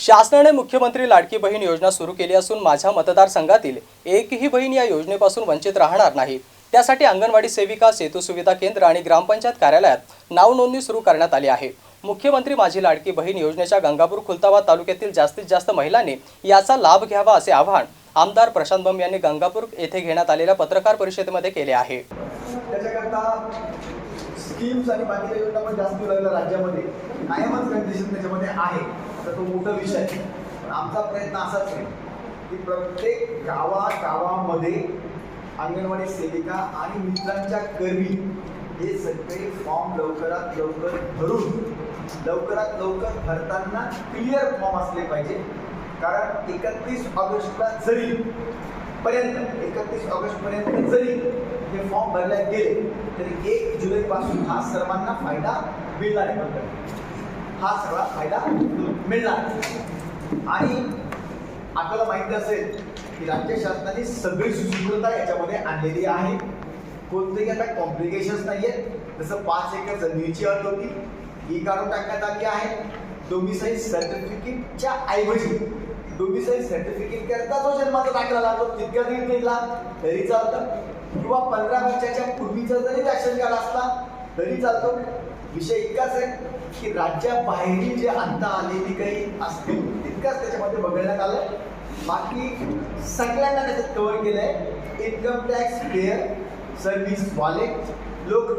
शासनाने मुख्यमंत्री लाडकी बहीण योजना सुरू केली असून माझ्या मतदारसंघातील एकही बहीण या योजनेपासून वंचित राहणार नाही. त्यासाठी अंगणवाडी सेविका सेतू सुविधा केंद्र आणि ग्रामपंचायत कार्यालयात नावनोंदणी सुरू करण्यात आली आहे. मुख्यमंत्री माझी लाडकी बहीण योजनेच्या गंगापूर खुलताबाद तालुक्यातील जास्तीत जास्त महिलांनी याचा लाभ घ्यावा असे आवाहन आमदार प्रशांत बंब यांनी गंगापूर येथे घेण्यात आलेल्या पत्रकार परिषदेमध्ये केले आहे. त्याच्याकरता स्कीम्स आणि बाकीच्या योजना पण जास्त लागल्या राज्यामध्ये. कायमच कंडिशन त्याच्यामध्ये आहे. तर तो मोठा विषय आहे. पण आमचा प्रयत्न असाच आहे की प्रत्येक गावागावामध्ये अंगणवाडी सेविका आणि मित्रांच्या कर्मी हे सगळे फॉर्म लवकरात लवकर भरून लवकरात लवकर भरताना क्लिअर फॉर्म असले पाहिजे. कारण एकतीस ऑगस्टला जरी पर्यंत एकतीस ऑगस्ट पर्यंत जरी हे फॉर्म भरले गेले तरी एक जुलै पासून हा सर्वांना फायदा मिळणार आहे हा सगळा फायदा मिळणार आणि आपल्याला माहिती असेल की राज्य शासनाने सगळी सुसूत्रता याच्यामध्ये आणलेली आहे. कोणतेही आता कॉम्प्लिकेशन्स नाही आहेत जसं पाच एकर जमिनीची अट होती ही काढून टाकण्यात आली आहे. डोमिसाईल सर्टिफिकेटच्या ऐवजी डोमिसाईल सर्टिफिकेट करता जो जन्माचा दाखला लागतो. तितका दिन दिला तरी चालतं किंवा पंधरा वर्षाच्या पूर्वीचा जरी रॅशन कार्ड असला तरी चालतो. विषय इतकाच आहे की राज्याबाहेरील जे आणता आलेली काही असतील तितकाच त्याच्यामध्ये बघण्यात आलं बाकी सगळ्यांना त्याच्यात कव्हर केलंय. Income tax payer service wallet लोक